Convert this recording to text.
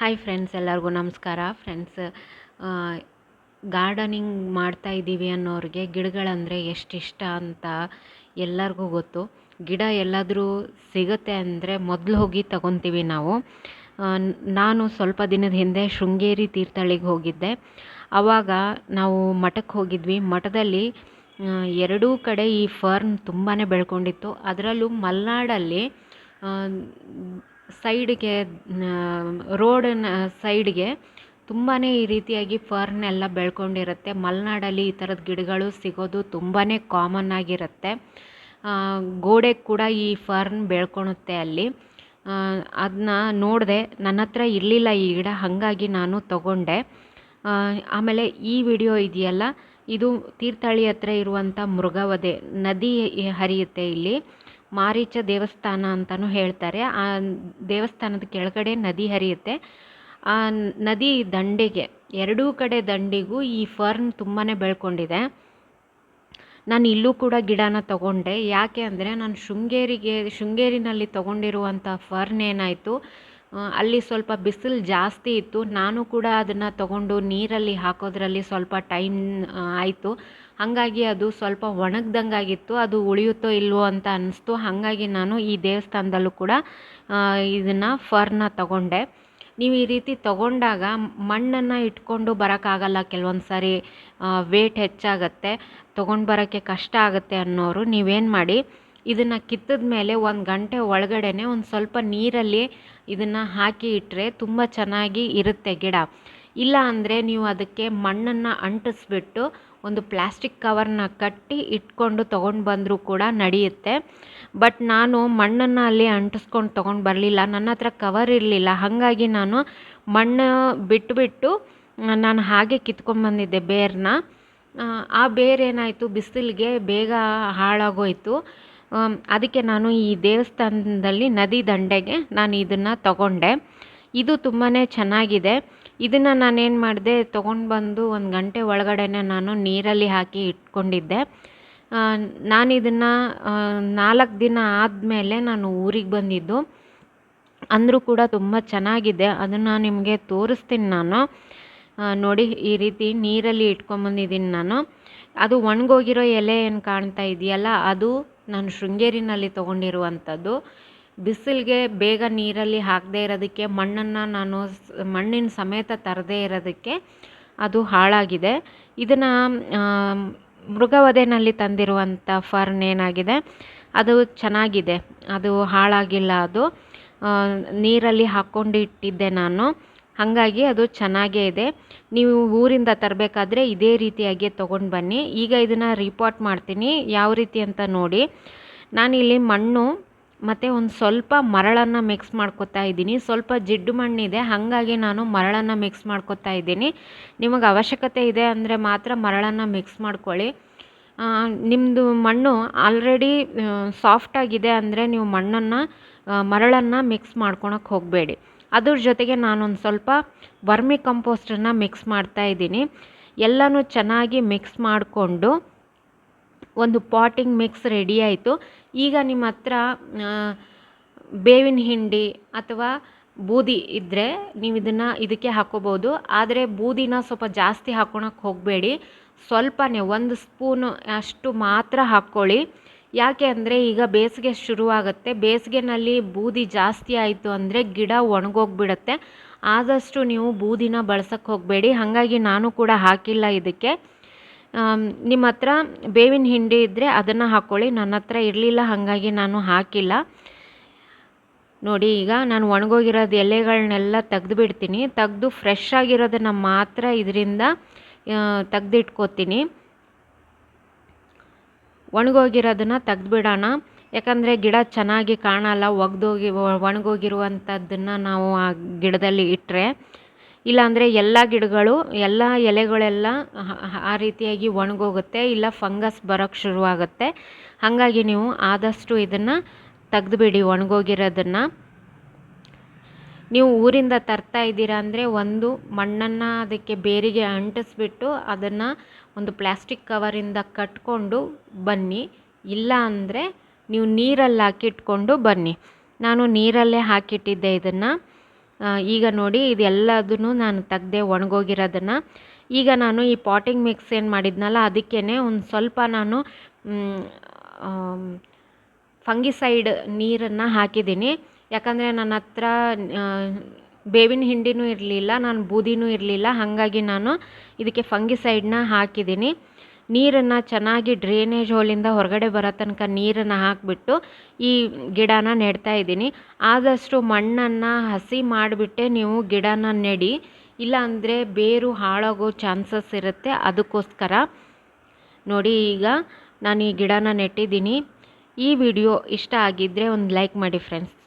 Hi friends ಎಲ್ಲರಿಗೂ ನಮಸ್ಕಾರ. Friends gardening ಮಾಡ್ತಾ ಇದ್ದೀವಿ ಅನ್ನೋರಿಗೆ ಗಿಡಗಳಂದರೆ ಎಷ್ಟು ಇಷ್ಟ ಅಂತ ಎಲ್ಲರಿಗೂ ಗೊತ್ತು. ಗಿಡ ಎಲ್ಲಾದರೂ ಸಿಗುತ್ತೆ ಅಂದರೆ ಮೊದಲು ಹೋಗಿ ತಗೊತೀವಿ ನಾವು. ನಾನು ಸ್ವಲ್ಪ ದಿನದ ಹಿಂದೆ ಶೃಂಗೇರಿ ತೀರ್ಥಹಳ್ಳಿಗೆ ಹೋಗಿದ್ದೆ. ಆವಾಗ ನಾವು ಮಠಕ್ಕೆ ಹೋಗಿದ್ವಿ. ಮಠದಲ್ಲಿ ಎರಡೂ ಕಡೆ ಈ ಫರ್ನ್ ತುಂಬಾ ಬೆಳ್ಕೊಂಡಿತ್ತು. ಅದರಲ್ಲೂ ಮಲೆನಾಡಲ್ಲಿ ಸೈಡ್ಗೆ ರೋಡಿನ ಸೈಡ್ಗೆ ತುಂಬಾ ಈ ರೀತಿಯಾಗಿ ಫರ್ನ್ ಎಲ್ಲ ಬೆಳ್ಕೊಂಡಿರುತ್ತೆ. ಮಲೆನಾಡಲ್ಲಿ ಈ ಥರದ ಗಿಡಗಳು ಸಿಗೋದು ತುಂಬಾ ಕಾಮನ್ ಆಗಿರುತ್ತೆ. ಗೋಡೆ ಕೂಡ ಈ ಫರ್ನ್ ಬೆಳ್ಕೊಳುತ್ತೆ ಅಲ್ಲಿ. ಅದನ್ನ ನೋಡಿದೆ, ನನ್ನ ಹತ್ರ ಇರಲಿಲ್ಲ ಈ ಗಿಡ, ಹಾಗಾಗಿ ನಾನು ತಗೊಂಡೆ. ಆಮೇಲೆ ಈ ವಿಡಿಯೋ ಇದೆಯಲ್ಲ, ಇದು ತೀರ್ಥಹಳ್ಳಿ ಹತ್ರ ಇರುವಂಥ ಮೃಗವಧೆ, ನದಿ ಹರಿಯುತ್ತೆ ಇಲ್ಲಿ. ಮಾರೀಚ ದೇವಸ್ಥಾನ ಅಂತಲೂ ಹೇಳ್ತಾರೆ. ಆ ದೇವಸ್ಥಾನದ ಕೆಳಗಡೆ ನದಿ ಹರಿಯುತ್ತೆ. ಆ ನದಿ ದಂಡೆಗೆ, ಎರಡೂ ಕಡೆ ದಂಡಿಗೂ ಈ ಫರ್ನ್ ತುಂಬಾ ಬೆಳ್ಕೊಂಡಿದೆ. ನಾನು ಇಲ್ಲೂ ಕೂಡ ಗಿಡನ ತಗೊಂಡೆ. ಯಾಕೆ ಅಂದರೆ ನಾನು ಶೃಂಗೇರಿಗೆ, ಶೃಂಗೇರಿನಲ್ಲಿ ತೊಗೊಂಡಿರುವಂಥ ಫರ್ನ್ ಏನಾಯಿತು ಅಲ್ಲಿ ಸ್ವಲ್ಪ ಬಿಸಿಲು ಜಾಸ್ತಿ ಇತ್ತು. ನಾನು ಕೂಡ ಅದನ್ನು ತಗೊಂಡು ನೀರಲ್ಲಿ ಹಾಕೋದ್ರಲ್ಲಿ ಸ್ವಲ್ಪ ಟೈಮ್ ಆಯಿತು. ಹಾಗಾಗಿ ಅದು ಸ್ವಲ್ಪ ಒಣಗ್ದಂಗಾಗಿತ್ತು, ಅದು ಉಳಿಯುತ್ತೋ ಇಲ್ವೋ ಅಂತ ಅನ್ನಿಸ್ತು. ಹಾಗಾಗಿ ನಾನು ಈ ದೇವಸ್ಥಾನದಲ್ಲೂ ಕೂಡ ಇದನ್ನು ಫರ್ನ ತಗೊಂಡೆ. ನೀವು ಈ ರೀತಿ ತಗೊಂಡಾಗ ಮಣ್ಣನ್ನು ಇಟ್ಕೊಂಡು ಬರೋಕ್ಕಾಗಲ್ಲ ಕೆಲವೊಂದು ಸಾರಿ ವೇಟ್ ಹೆಚ್ಚಾಗತ್ತೆ, ತೊಗೊಂಡು ಬರೋಕ್ಕೆ ಕಷ್ಟ ಆಗುತ್ತೆ ಅನ್ನೋರು ನೀವೇನು ಮಾಡಿ, ಇದನ್ನು ಕಿತ್ತದ ಮೇಲೆ ಒಂದು ಗಂಟೆ ಒಳಗಡೆ ಒಂದು ಸ್ವಲ್ಪ ನೀರಲ್ಲಿ ಇದನ್ನು ಹಾಕಿ ಇಟ್ಟರೆ ತುಂಬ ಚೆನ್ನಾಗಿ ಇರುತ್ತೆ ಗಿಡ. ಇಲ್ಲ ಅಂದರೆ ನೀವು ಅದಕ್ಕೆ ಮಣ್ಣನ್ನು ಅಂಟಿಸ್ಬಿಟ್ಟು ಒಂದು ಪ್ಲಾಸ್ಟಿಕ್ ಕವರ್ನ ಕಟ್ಟಿ ಇಟ್ಕೊಂಡು ತೊಗೊಂಡು ಬಂದರೂ ಕೂಡ ನಡೆಯುತ್ತೆ. ಬಟ್ ನಾನು ಮಣ್ಣನ್ನು ಅಲ್ಲಿ ಅಂಟಿಸ್ಕೊಂಡು ತೊಗೊಂಡು ಬರಲಿಲ್ಲ. ನನ್ನ ಹತ್ರ ಕವರ್ ಇರಲಿಲ್ಲ. ಹಾಗಾಗಿ ನಾನು ಮಣ್ಣು ಬಿಟ್ಟುಬಿಟ್ಟು ನಾನು ಹಾಗೆ ಕಿತ್ಕೊಂಡ್ಬಂದಿದ್ದೆ ಬೇರನ್ನ ಆ ಬೇರ್ ಏನಾಯಿತು? ಬಿಸಿಲಿಗೆ ಬೇಗ ಹಾಳಾಗೋಯಿತು. ಅದಕ್ಕೆ ನಾನು ಈ ದೇವಸ್ಥಾನದಲ್ಲಿ ನದಿ ದಂಡೆಗೆ ನಾನು ಇದನ್ನು ತಗೊಂಡೆ. ಇದು ತುಂಬಾ ಚೆನ್ನಾಗಿದೆ. ಇದನ್ನು ನಾನೇನು ಮಾಡಿದೆ, ತೊಗೊಂಡು ಬಂದು ಒಂದು ಗಂಟೆ ಒಳಗಡೆನೆ ನಾನು ನೀರಲ್ಲಿ ಹಾಕಿ ಇಟ್ಕೊಂಡಿದ್ದೆ. ನಾನು ಇದನ್ನು ನಾಲ್ಕು ದಿನ ಆದಮೇಲೆ ನಾನು ಊರಿಗೆ ಬಂದಿದ್ದು. ಅಂದರೂ ಕೂಡ ತುಂಬ ಚೆನ್ನಾಗಿದೆ. ಅದನ್ನು ನಿಮಗೆ ತೋರಿಸ್ತೀನಿ ನಾನು. ನೋಡಿ, ಈ ರೀತಿ ನೀರಲ್ಲಿ ಇಟ್ಕೊಂಬಂದಿದ್ದೀನಿ ನಾನು. ಅದು ಒಣಗೋಗಿರೋ ಎಲೆ ಏನು ಕಾಣ್ತಾ ಇದೆಯಲ್ಲ, ಅದು ನಾನು ಶೃಂಗೇರಿನಲ್ಲಿ ತೊಗೊಂಡಿರುವಂಥದ್ದು ಬಿಸಿಲಿಗೆ ಬೇಗ ನೀರಲ್ಲಿ ಹಾಕದೇ ಇರೋದಕ್ಕೆ, ಮಣ್ಣನ್ನು ನಾನು ಮಣ್ಣಿನ ಸಮೇತ ತರದೇ ಇರೋದಕ್ಕೆ ಅದು ಹಾಳಾಗಿದೆ. ಇದನ್ನು ಮೃಗವಧೆನಲ್ಲಿ ತಂದಿರುವಂಥ ಫರ್ನ್ ಏನಾಗಿದೆ, ಅದು ಚೆನ್ನಾಗಿದೆ. ಅದು ಹಾಳಾಗಿಲ್ಲ ಅದು. ನೀರಲ್ಲಿ ಹಾಕ್ಕೊಂಡು ಇಟ್ಟಿದ್ದೆ ನಾನು. ಹಾಗಾಗಿ ಅದು ಚೆನ್ನಾಗೇ ಇದೆ. ನೀವು ಊರಿಂದ ತರಬೇಕಾದ್ರೆ ಇದೇ ರೀತಿಯಾಗಿ ತೊಗೊಂಡು ಬನ್ನಿ. ಈಗ ಇದನ್ನು ರಿಪೋರ್ಟ್ ಮಾಡ್ತೀನಿ. ಯಾವ ರೀತಿ ಅಂತ ನೋಡಿ. ನಾನಿಲ್ಲಿ ಮಣ್ಣು ಮತ್ತು ಒಂದು ಸ್ವಲ್ಪ ಮರಳನ್ನು ಮಿಕ್ಸ್ ಮಾಡ್ಕೊತಾ ಇದ್ದೀನಿ. ಸ್ವಲ್ಪ ಜಿಡ್ಡು ಮಣ್ಣಿದೆ. ಹಾಗಾಗಿ ನಾನು ಮರಳನ್ನು ಮಿಕ್ಸ್ ಮಾಡ್ಕೊತಾ ಇದ್ದೀನಿ. ನಿಮಗೆ ಅವಶ್ಯಕತೆ ಇದೆ ಅಂದರೆ ಮಾತ್ರ ಮರಳನ್ನು ಮಿಕ್ಸ್ ಮಾಡ್ಕೊಳ್ಳಿ. ನಿಮ್ಮದು ಮಣ್ಣು ಆಲ್ರೆಡಿ ಸಾಫ್ಟಾಗಿದೆ ಅಂದರೆ ನೀವು ಮಣ್ಣನ್ನು ಮರಳನ್ನು ಮಿಕ್ಸ್ ಮಾಡ್ಕೊಳಕ್ಕೆ ಹೋಗಬೇಡಿ. ಅದ್ರ ಜೊತೆಗೆ ನಾನೊಂದು ಸ್ವಲ್ಪ ವರ್ಮಿ ಕಂಪೋಸ್ಟನ್ನು ಮಿಕ್ಸ್ ಮಾಡ್ತಾ ಇದ್ದೀನಿ. ಎಲ್ಲನೂ ಚೆನ್ನಾಗಿ ಮಿಕ್ಸ್ ಮಾಡಿಕೊಂಡು ಒಂದು ಪಾಟಿಂಗ್ ಮಿಕ್ಸ್ ರೆಡಿ ಆಯಿತು. ಈಗ ನಿಮ್ಮ ಹತ್ರ ಬೇವಿನ ಹಿಂಡಿ ಅಥವಾ ಬೂದಿ ಇದ್ದರೆ ನೀವು ಇದನ್ನು ಇದಕ್ಕೆ ಹಾಕೋಬೋದು. ಆದರೆ ಬೂದಿನ ಸ್ವಲ್ಪ ಜಾಸ್ತಿ ಹಾಕ್ಕೊಳಕ್ಕೆ ಹೋಗಬೇಡಿ. ಸ್ವಲ್ಪನೇ ಒಂದು ಸ್ಪೂನು ಅಷ್ಟು ಮಾತ್ರ ಹಾಕ್ಕೊಳ್ಳಿ. ಯಾಕೆ ಅಂದರೆ ಈಗ ಬೇಸಿಗೆ ಶುರುವಾಗುತ್ತೆ. ಬೇಸಿಗೆನಲ್ಲಿ ಬೂದಿ ಜಾಸ್ತಿ ಆಯಿತು ಅಂದರೆ ಗಿಡ ಒಣಗೋಗ್ಬಿಡತ್ತೆ. ಆದಷ್ಟು ನೀವು ಬೂದಿನ ಬಳಸಕ್ಕೆ ಹೋಗಬೇಡಿ. ಹಾಗಾಗಿ ನಾನು ಕೂಡ ಹಾಕಿಲ್ಲ ಇದಕ್ಕೆ. ನಿಮ್ಮ ಹತ್ರ ಬೇವಿನ ಹಿಂಡಿ ಇದ್ದರೆ ಅದನ್ನು ಹಾಕ್ಕೊಳ್ಳಿ ನನ್ನ ಹತ್ರ ಇರಲಿಲ್ಲ, ಹಾಗಾಗಿ ನಾನು ಹಾಕಿಲ್ಲ. ನೋಡಿ, ಈಗ ನಾನು ಒಣಗೋಗಿರೋದು ಎಲೆಗಳನ್ನೆಲ್ಲ ತೆಗೆದು ಬಿಡ್ತೀನಿ ತೆಗೆದು ಫ್ರೆಶ್ ಆಗಿರೋದನ್ನು ಮಾತ್ರ ಇದರಿಂದ ತೆಗೆದಿಟ್ಕೋತೀನಿ. ಒಣಗೋಗಿರೋದನ್ನು ತೆಗ್ದುಬಿಡೋಣ. ಯಾಕಂದರೆ ಗಿಡ ಚೆನ್ನಾಗಿ ಕಾಣಲ್ಲ, ಒಗ್ದೋಗಿ ಒಣಗೋಗಿರುವಂಥದ್ದನ್ನು ನಾವು ಆ ಗಿಡದಲ್ಲಿ ಇಟ್ಟರೆ ಇಲ್ಲಾಂದರೆ ಎಲ್ಲ ಗಿಡಗಳು, ಎಲ್ಲ ಎಲೆಗಳೆಲ್ಲ ಆ ರೀತಿಯಾಗಿ ಒಣಗೋಗುತ್ತೆ, ಇಲ್ಲ ಫಂಗಸ್ ಬರೋಕ್ಕೆ ಶುರುವಾಗುತ್ತೆ. ಹಾಗಾಗಿ ನೀವು ಆದಷ್ಟು ಇದನ್ನು ತೆಗೆದುಬಿಡಿ, ಒಣಗೋಗಿರೋದನ್ನು. ನೀವು ಊರಿಂದ ತರ್ತಾ ಇದ್ದೀರಾ ಅಂದರೆ ಒಂದು ಮಣ್ಣನ್ನು ಅದಕ್ಕೆ ಬೇರಿಗೆ ಅಂಟಿಸ್ಬಿಟ್ಟು ಅದನ್ನು ಒಂದು ಪ್ಲ್ಯಾಸ್ಟಿಕ್ ಕವರಿಂದ ಕಟ್ಕೊಂಡು ಬನ್ನಿ. ಇಲ್ಲ ಅಂದರೆ ನೀವು ನೀರಲ್ಲಿ ಹಾಕಿಟ್ಕೊಂಡು ಬನ್ನಿ. ನಾನು ನೀರಲ್ಲೇ ಹಾಕಿಟ್ಟಿದ್ದೆ ಇದನ್ನು. ಈಗ ನೋಡಿ ಇದೆಲ್ಲದನ್ನು ನಾನು ತೆಗ್ದೆ ಒಣಗೋಗಿರೋದನ್ನು. ಈಗ ನಾನು ಈ ಪಾಟಿಂಗ್ ಮಿಕ್ಸ್ ಏನು ಮಾಡಿದ್ನಲ್ಲ ಅದಕ್ಕೇ ಒಂದು ಸ್ವಲ್ಪ ನಾನು ಫಂಗಿಸೈಡ್ ನೀರನ್ನು ಹಾಕಿದ್ದೀನಿ. ಯಾಕಂದರೆ ನನ್ನ ಹತ್ರ ಬೇವಿನ ಹಿಂಡಿನೂ ಇರಲಿಲ್ಲ, ನಾನು ಬೂದಿನೂ ಇರಲಿಲ್ಲ, ಹಾಗಾಗಿ ನಾನು ಇದಕ್ಕೆ ಫಂಗಿಸೈಡ್ನ ಹಾಕಿದ್ದೀನಿ. ನೀರನ್ನು ಚೆನ್ನಾಗಿ ಡ್ರೈನೇಜ್ ಹೋಲಿಂದ ಹೊರಗಡೆ ಬರೋ ತನಕ ನೀರನ್ನು ಹಾಕಿಬಿಟ್ಟು ಈ ಗಿಡನ ನೆಡ್ತಾ ಇದ್ದೀನಿ. ಆದಷ್ಟು ಮಣ್ಣನ್ನು ಹಸಿ ಮಾಡಿಬಿಟ್ಟೆ ನೀವು ಗಿಡನ ನೆಡಿ. ಇಲ್ಲ ಅಂದರೆ ಬೇರು ಹಾಳಾಗೋ ಚಾನ್ಸಸ್ ಇರುತ್ತೆ. ಅದಕ್ಕೋಸ್ಕರ ನೋಡಿ ಈಗ ನಾನು ಈ ಗಿಡನ ನೆಟ್ಟಿದ್ದೀನಿ. ಈ ವಿಡಿಯೋ ಇಷ್ಟ ಆಗಿದ್ದರೆ ಒಂದು ಲೈಕ್ ಮಾಡಿ ಫ್ರೆಂಡ್ಸ್